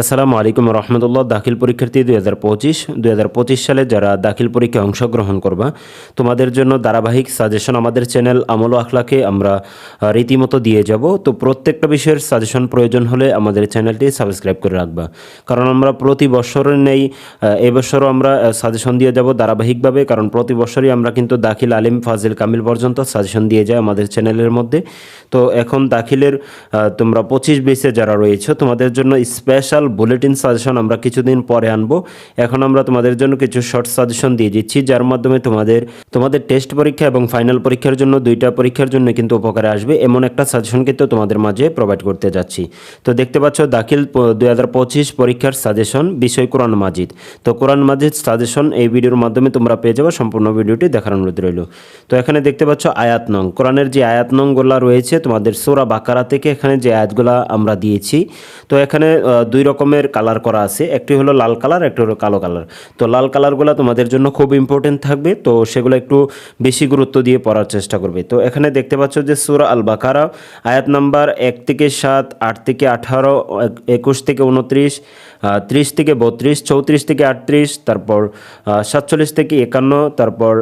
আসসালামু আলাইকুম রহমতুল্লাহ, দাখিল পরীক্ষার্থী দুই হাজার পঁচিশ। দুই হাজার পঁচিশ সালে যারা দাখিল পরীক্ষায় অংশগ্রহণ করবা, তোমাদের জন্য ধারাবাহিক সাজেশন আমাদের চ্যানেল আমল আখলাকে আমরা রীতিমতো দিয়ে যাব। তো প্রত্যেকটা বিষয়ের সাজেশন প্রয়োজন হলে আমাদের চ্যানেলটি সাবস্ক্রাইব করে রাখবা। কারণ আমরা প্রতি বছরের নেই এবছরও আমরা সাজেশন দিয়ে যাব ধারাবাহিকভাবে, কারণ প্রতি বছরই আমরা কিন্তু দাখিল আলিম ফাজিল কামিল পর্যন্ত সাজেশন দিয়ে যাই আমাদের চ্যানেলের মধ্যে। তো এখন দাখিলের তোমরা পঁচিশ বেসে যারা রয়েছে, তোমাদের জন্য স্পেশাল বুলেটিন সাজেশন আমরা কিছুদিন পরে আনব। এখন আমরা তোমাদের জন্য কিছু শর্ট সাজেশন দিয়ে দিচ্ছি, যার মাধ্যমে তোমাদের তোমাদের টেস্ট পরীক্ষা এবং ফাইনাল পরীক্ষার জন্য দুইটা পরীক্ষার জন্য কিন্তু উপকারে আসবে। এমন একটা সাজেশন কিন্তু তোমাদের মাঝে প্রোভাইড করতে যাচ্ছি। তো দেখতে পাচ্ছ, দাখিল দুই হাজার পঁচিশ পরীক্ষার সাজেশন বিষয় কোরআন মাজিদ। তো কোরআন মাজিদ সাজেশন এই ভিডিওর মাধ্যমে তোমরা পেয়ে যাবে, সম্পূর্ণ ভিডিওটি দেখার অনুরোধ রইল। তো এখানে দেখতে পাচ্ছ, আয়াত নং। কোরআনের যে আয়াত নংগুলা রয়েছে, তোমাদের সোরা বাকারা থেকে এখানে যে আয়াতগুলা আমরা দিয়েছি, তো এখানে দুই রকমের কালার করা আছে। একটি হলো লাল কালার একটি হলো কালো কালার তো লাল কালারগুলো তোমাদের জন্য খুব ইম্পর্টেন্ট থাকবে। তো সেগুলো একটু বেশি গুরুত্ব দিয়ে পড়ার চেষ্টা করবে। তো এখানে দেখতে পাচ্ছ যে সুরা আল বাকারা আয়াত নাম্বার এক থেকে সাত, আট থেকে আঠারো, একুশ থেকে উনত্রিশ ত্রিশ থেকে বত্রিশ, চৌত্রিশ থেকে আটত্রিশ, তারপর সাতচল্লিশ থেকে একান্ন, তারপর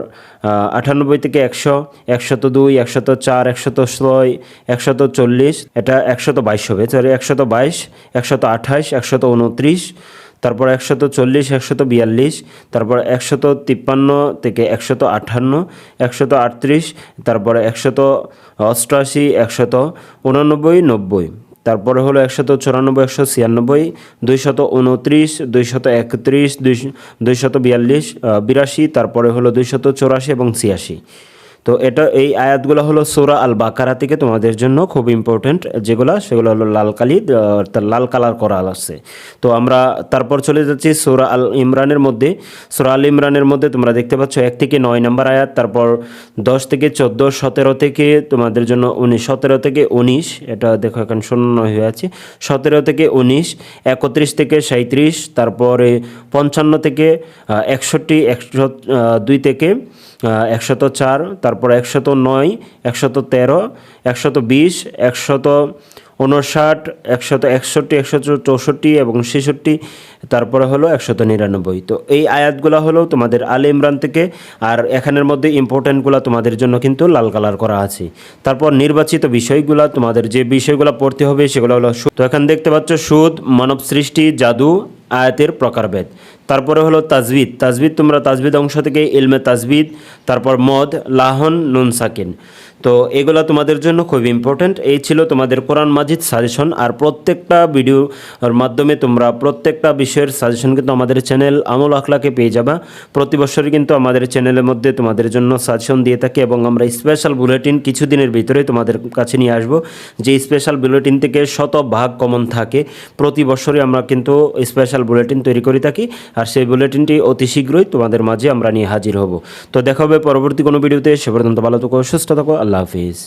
আটানব্বই থেকে একশো, একশত দুই, একশত চার, একশত ছয়, একশত চল্লিশ, এটা একশত বাইশ হবে সরি একশত বাইশ, একশত আঠাশ, একশত উনত্রিশ, তারপর একশত চল্লিশ, একশত বিয়াল্লিশ, তারপর একশত তিপ্পান্ন থেকে একশত আটান্ন একশত আটত্রিশ, তারপরে একশত অষ্টআশি, একশত উননব্বই, নব্বই। তারপরে হলো একশত চুরানব্বই একশো ছিয়ানব্বই, দুইশত উনত্রিশ দুইশত একত্রিশ, দুই, দুইশত বিয়াল্লিশ বিরাশি, তারপরে হলো দুইশত চৌরাশি এবং ছিয়াশি। তো এটা এই আয়াতগুলো হলো সোরা আল বাকারা থেকে তোমাদের জন্য খুব ইম্পর্টেন্ট যেগুলো, সেগুলো হলো লাল কালি অর্থাৎ লাল কালার করা আছে। তো আমরা তারপর চলে যাচ্ছি সোরা আল ইমরানের মধ্যে। সোরা আল ইমরানের মধ্যে তোমরা দেখতে পাচ্ছ এক থেকে নয় নম্বর আয়াত, তারপর দশ থেকে চোদ্দ, সতেরো থেকে তোমাদের জন্য উনিশ, সতেরো থেকে উনিশ, এটা দেখো এখন শূন্য হয়ে আছে। সতেরো থেকে উনিশ, একত্রিশ থেকে সাঁত্রিশ তারপরে পঞ্চান্ন থেকে একষট্টি, একশো দুই থেকে একশত চার তারপর একশত নয়, একশত তেরো, একশত বিশ, একশত উনষাট, একশত একষট্টি, একশত চৌষট্টি এবং ছেষট্টি, তারপরে হলো একশত নিরানব্বই তো এই আয়াতগুলো হলো তোমাদের আলে ইমরান থেকে, আর এখানের মধ্যে ইম্পর্ট্যান্টগুলো তোমাদের জন্য কিন্তু লাল কালার করা আছে তারপর নির্বাচিত বিষয়গুলো, তোমাদের যে বিষয়গুলো পড়তে হবে সেগুলো হলো। তো এখানে দেখতে পাচ্ছ সুদ মানব সৃষ্টি জাদু আয়াতের প্রকারভেদ তারপরে হলো তাজবিদ। তাজবিদ তোমরা তাজবিদ অংশ থেকে ইলমে তাজবিদ, তারপর মদ, লাহন, নুন, সাকিন। তো এগুলো তোমাদের জন্য খুব ইম্পর্ট্যান্ট এই ছিল তোমাদের কোরআন মাজিদ সাজেশন আর প্রত্যেকটা ভিডিওর মাধ্যমে তোমরা প্রত্যেকটা বিষয়ের সাজেশন কিন্তু আমাদের চ্যানেল আমল আখলাকে পেয়ে যাবা। প্রতি বছরই কিন্তু আমাদের চ্যানেলের মধ্যে তোমাদের জন্য সাজেশন দিয়ে থাকি এবং আমরা স্পেশাল বুলেটিন কিছুদিনের ভিতরে তোমাদের কাছে নিয়ে আসব। যে স্পেশাল বুলেটিন থেকে শত ভাগ কমন থাকে, প্রতি বছরই আমরা কিন্তু স্পেশাল বুলেটিন তৈরি করে থাকি। আর সেই বুলেটিনটি অতি শীঘ্রই তোমাদের মাঝে আমরা নিয়ে হাজির হব। তো দেখা হবে পরবর্তী কোনো ভিডিওতে, সে পর্যন্ত ভালো থাকো, সুস্থ থাকো আল্লাহ হাফিজ